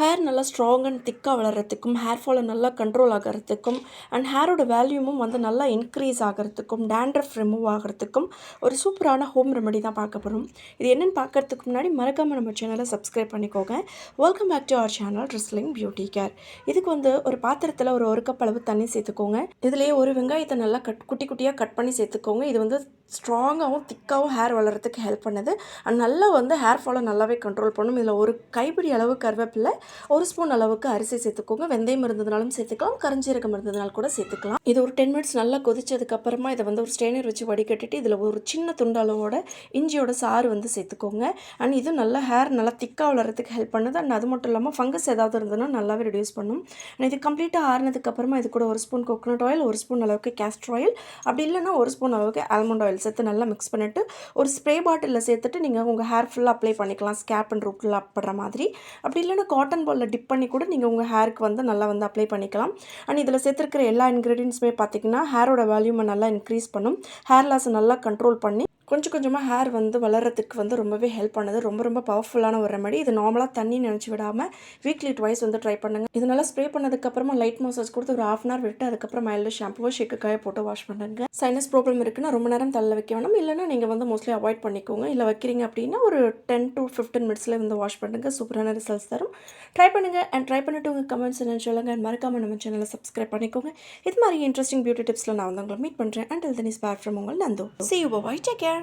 Hair நல்லா strong and திக்காக வளர்கிறதுக்கும் hair ஃபாலை நல்லா கண்ட்ரோல் ஆகிறதுக்கும் அண்ட் ஹேரோட வேல்யூமும் வந்து நல்லா இன்க்ரீஸ் ஆகிறதுக்கும் டேண்ட்ரஃப் ரிமூவ் ஆகிறதுக்கும் ஒரு சூப்பரான ஹோம் ரெமெடி தான் பார்க்க போகிறோம் இது என்னென்னு பார்க்கறதுக்கு முன்னாடி மறக்காமல் நம்ம சேனலை சப்ஸ்கிரைப் பண்ணிக்கோங்க. Welcome back to our channel drizzling beauty care இதுக்கு வந்து ஒரு பாத்திரத்தில் ஒரு ஒரு கப் அளவு தண்ணி சேர்த்துக்கோங்க. இதுலேயே ஒரு வெங்காயத்தை நல்லா கட் குட்டி குட்டியாக கட் பண்ணி சேர்த்துக்கோங்க. இது வந்து ஸ்ட்ராங்காகவும் திக்காகவும் ஹேர் வளர்கிறதுக்கு ஹெல்ப் பண்ணுது. அண்ட் நல்லா வந்து ஹேர் ஃபாலை நல்லாவே கண்ட்ரோல் பண்ணும். இதில் ஒரு கைப்பிடி அளவு கருவேப்பிலை ஒரு ஸ்பூன் அளவுக்கு அரிசி சேர்த்துக்கோங்க. வெந்தயம் இருந்ததுனாலும் சேர்த்துக்கலாம். கரிஞ்சீரகம் இருந்ததுனால கூட சேர்த்துக்கலாம். இது ஒரு டென் மினிட்ஸ் நல்லா கொதிச்சதுக்கு அப்புறமா இதை வந்து ஒரு ஸ்டெய்னர் வச்சு வடிகட்டிட்டு இதில் ஒரு சின்ன துண்டு அளவோட இஞ்சியோட சாறு வந்து சேர்த்துக்கோங்க. அண்ட் இது நல்லா ஹேர் நல்லா திக்காக வளர்கிறதுக்கு ஹெல்ப் பண்ணுது. அண்ட் அது மட்டும் இல்லாமல் ஃபங்கஸ் ஏதாவது இருந்ததுன்னா நல்லாவே ரெடியூஸ் பண்ணும். அண்ட் இது கம்ப்ளீட்டாக ஆறுனதுக்கு அப்புறமா இது கூட ஒரு ஸ்பூன் கோகோனட் ஆயில் ஒரு ஸ்பூன் அளவுக்கு கேஸ்டர் ஆயில் அப்படி இல்லைன்னா ஒரு ஸ்பூன் அளவுக்கு ஆல்மண்ட் ஆயில் சேர்த்து நல்லா மிக்ஸ் பண்ணிவிட்டு ஒரு ஸ்ப்ரே பாட்டிலில் சேர்த்துட்டு நீங்கள் உங்கள் ஹேர் ஃபுல்லாக அப்ளை பண்ணிக்கலாம். ஸ்கேப் அண்ட் ரூட்டில் படுற மாதிரி. அப்படி இல்லைன்னா காட்டன் பாலில் டிப் பண்ணி கூட நீங்கள் உங்கள் ஹேருக்கு வந்து நல்லா வந்து அப்ளை பண்ணிக்கலாம். அண்ட் இதில் சேர்த்துருக்கிற எல்லா இன்க்ரீடியன்ஸுமே பார்த்தீங்கன்னா ஹேரோட வேல்யூமை நல்லா இன்க்ரீஸ் பண்ணும். ஹேர் லாஸை நல்லா கண்ட்ரோல் பண்ணி கொஞ்சம் கொஞ்சமாக ஹேர் வந்து வளர்கிறதுக்கு வந்து ரொம்பவே ஹெல்ப் பண்ணுது ரொம்ப ரொம்ப பவர்ஃபுல்லான ஒரு ரெமடி இது நார்மலாக தண்ணி நினச்சி விடாமல் வீக்லி ட்வைஸ் வந்து ட்ரை பண்ணுங்க. இது நல்லா ஸ்ப்ரே பண்ணதுக்கப்புறமா லைட் மசாஜ் கொடுத்து ஒரு ஹாஃப் அன் ஹவர் விட்டு அதுக்கப்புறம் மைல்டு ஷாம்புவோ ஷேக்குக்காய போட்டு வாஷ் பண்ணுங்க. சைனஸ் ப்ராப்ளம் இருக்குன்னா ரொம்ப நேரம் தள்ள வைக்க வேணும். இல்லைன்னா நீங்கள் வந்து மோஸ்ட்லி அவாய்ட் பண்ணிக்கோங்க. இல்லை வைக்கிறீங்க அப்படின்னா ஒரு டென் டு ஃபிஃப்டீன் மினிட்ஸில் வந்து வாஷ் பண்ணுங்க. சூப்பரான ரிசல்ட்ஸ் தரும். ட்ரை பண்ணுங்கள் அண்ட் ட்ரை பண்ணிட்டு உங்கள் கமெண்ட்ஸ் என்னன்னு சொல்லுங்கள் and மறக்காம நம்ம சேனலை சப்ஸ்கிரைப் பண்ணிக்கோங்க. இது மாதிரி இன்ட்ரெஸ்டிங் பியூட்டி டிப்ஸில் நான் வந்து உங்களை மீட் பண்ணுறேன் அண்ட் தென் இஸ் பேர் ஃப்ரம் உங்கள் Nandho see you bye take care